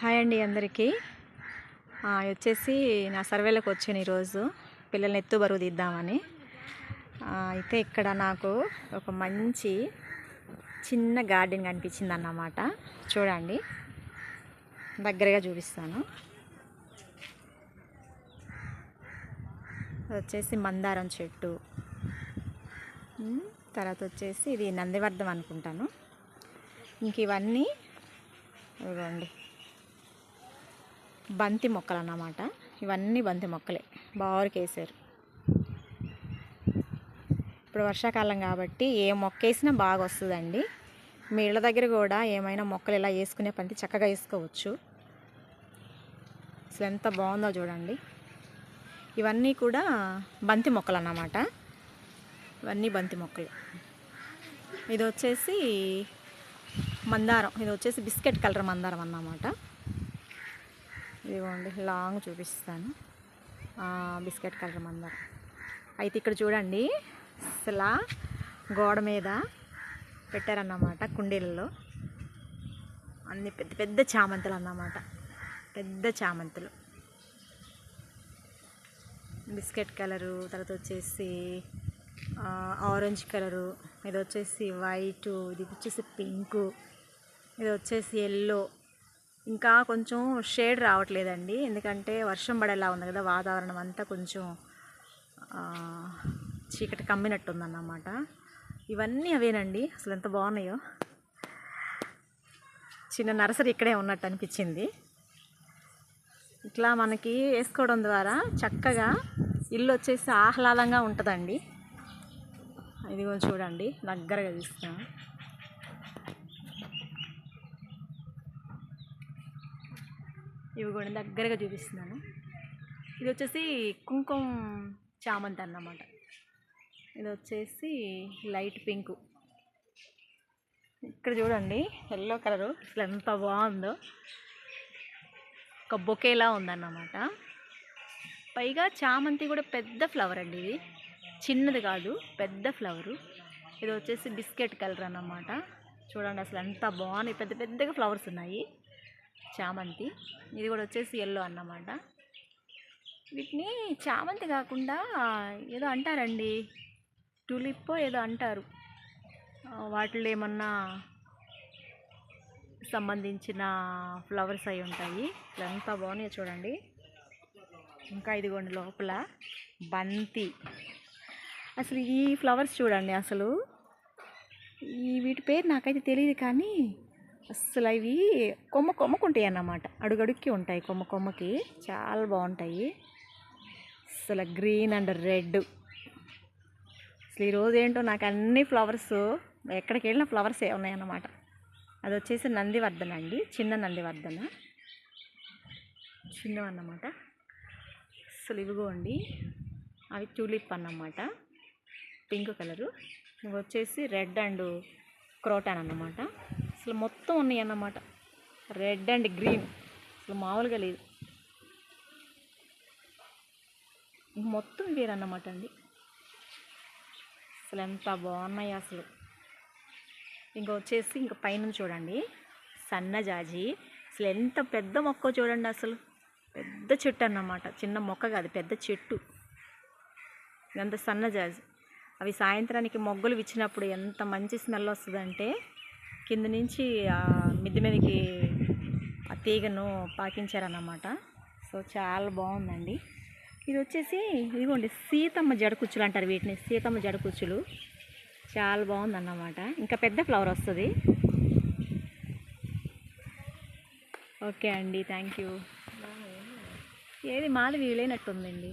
Hi అండి అందరికీ. వచ్చేసి నా సర్వేలోకి వచ్చాను ఈరోజు. పిల్లల్ని ఎత్తు బరువు తీద్దామని. అయితే ఇక్కడ నాకు ఒక మంచి చిన్న గార్డెన్ కనిపించింది అన్నమాట చూడండి. దగ్గరగా చూపిస్తాను. వచ్చేసి మందారం చెట్టు. తర్వాత వచ్చేసి ఇది నందివర్ధం అనుకుంటాను. ఇంక ఇవన్నీ ఇవ్వండి. బంతి మొక్కలు అన్నమాట ఇవన్నీ బంతి మొక్కలే. బారుకు వేసారు ఇప్పుడు వర్షాకాలం కాబట్టి ఏ మొక్క వేసినా బాగా వస్తుందండి మీ ఇళ్ళ దగ్గర కూడా ఏమైనా మొక్కలు ఇలా వేసుకునే పంతి చక్కగా వేసుకోవచ్చు. అసలు ఎంత బాగుందో చూడండి. ఇవన్నీ కూడా బంతి మొక్కలు అన్నమాట ఇవన్నీ బంతి మొక్కలు. ఇది వచ్చేసి మందారం. ఇది వచ్చేసి బిస్కెట్ కలర్ మందారం అన్నమాట. ఇదిగోండి లాంగ్ చూపిస్తాను. బిస్కెట్ కలర్ మందారం. అయితే ఇక్కడ చూడండి అసలు గోడ మీద పెట్టారన్నమాట కుండీలలో. అన్ని పెద్ద పెద్ద చామంతులు అన్నమాట. పెద్ద చామంతులు. బిస్కెట్ కలరు తర్వాత వచ్చేసి ఆరెంజ్ కలరు ఇది వచ్చేసి వైటు ఇది వచ్చేసి పింకు ఇది వచ్చేసి ఎల్లో. ఇంకా కొంచెం షేడ్ రావట్లేదండి. ఎందుకంటే వర్షం పడేలా ఉంది కదా వాతావరణం అంతా కొంచెం చీకటి కమ్మినట్టుందన్నమాట. ఇవన్నీ అవేనండి. అసలు ఎంత బాగున్నాయో. చిన్న నర్సరీ ఇక్కడే ఉన్నట్టు అనిపించింది. ఇట్లా మనకి వేసుకోవడం ద్వారా చక్కగా ఇల్లు వచ్చేసి ఆహ్లాదంగా ఉంటుందండి. ఇది చూడండి దగ్గరగా చూస్తాను ఇవి కూడా దగ్గరగా చూపిస్తున్నాను. ఇది వచ్చేసి కుంకుమ చామంతి అన్నమాట. ఇది వచ్చేసి లైట్ పింక్. ఇక్కడ చూడండి ఎల్లో కలరు. అసలు ఎంత బాగుందో. ఒక బొకేలా ఉందన్నమాట. పైగా చామంతి కూడా పెద్ద ఫ్లవర్ అండి ఇది. చిన్నది కాదు పెద్ద ఫ్లవరు. ఇది వచ్చేసి బిస్కెట్ కలర్ అన్నమాట. చూడండి అసలు ఎంత బాగున్నాయి. పెద్ద పెద్దగా ఫ్లవర్స్ ఉన్నాయి. చామంతి. ఇది కూడా వచ్చేసి ఎల్లో అన్నమాట. వీటిని చామంతి కాకుండా ఏదో అంటారండి. టులిప్పో ఏదో అంటారు. వాటిలో ఏమన్నా సంబంధించిన ఫ్లవర్స్ అయి ఉంటాయి. ఇదంతా బాగున్నాయి బాగున్నాయో చూడండి. ఇంకా ఇదిగోండి లోపల బంతి. అసలు ఈ ఫ్లవర్స్ చూడండి అసలు. ఈ వీటి పేరు నాకైతే తెలియదు కానీ అసలు అవి కొమ్మ కొమ్మకుంటాయి అన్నమాట అడుగడుక్కి ఉంటాయి కొమ్మ కొమ్మకి. చాలా బాగుంటాయి. అసలు గ్రీన్ అండ్ రెడ్. అసలు ఈరోజు ఏంటో నాకు అన్ని ఫ్లవర్స్ ఎక్కడికి వెళ్ళిన ఫ్లవర్స్ ఉన్నాయన్నమాట. అది వచ్చేసి నందివర్ధన అండి. చిన్న నందివర్ధన. చిన్నవన్నమాట. అసలు ఇవిగోండి. అవి ట్యూలిప్ అన్నమాట. Pink colour. ఇవి వచ్చేసి రెడ్ అండ్ క్రోటాన్ అన్నమాట. అసలు మొత్తం ఉన్నాయి అన్నమాట రెడ్ అండ్ గ్రీన్ అసలు మామూలుగా లేదు. మొత్తం వేరన్నమాట అండి. అసలు ఎంత బాగున్నాయి అసలు. ఇంకా వచ్చేసి ఇంకా పైన చూడండి. సన్నజాజి అసలు ఎంత పెద్ద మొక్క చూడండి అసలు. పెద్ద చెట్టు అన్నమాట. చిన్న మొక్క కాదు పెద్ద చెట్టు. ఎంత సన్నజాజి అవి సాయంత్రానికి మొగ్గలు ఇచ్చినప్పుడు ఎంత మంచి స్మెల్ వస్తుందంటే కింద నుంచి ఆ మిద్దె మీదకి ఆ తీగను పాకించారన్నమాట. సో చాలా బాగుందండి. ఇది వచ్చేసి ఇదిగోండి సీతమ్మ జడకుచ్చులు అంటారు వీటిని సీతమ్మ జడకుచ్చులు చాలా బాగుందన్నమాట. ఇంకా పెద్ద ఫ్లవర్ వస్తుంది. ఓకే అండి థ్యాంక్ యూ. ఏది మాది వీలైనట్టుందండి.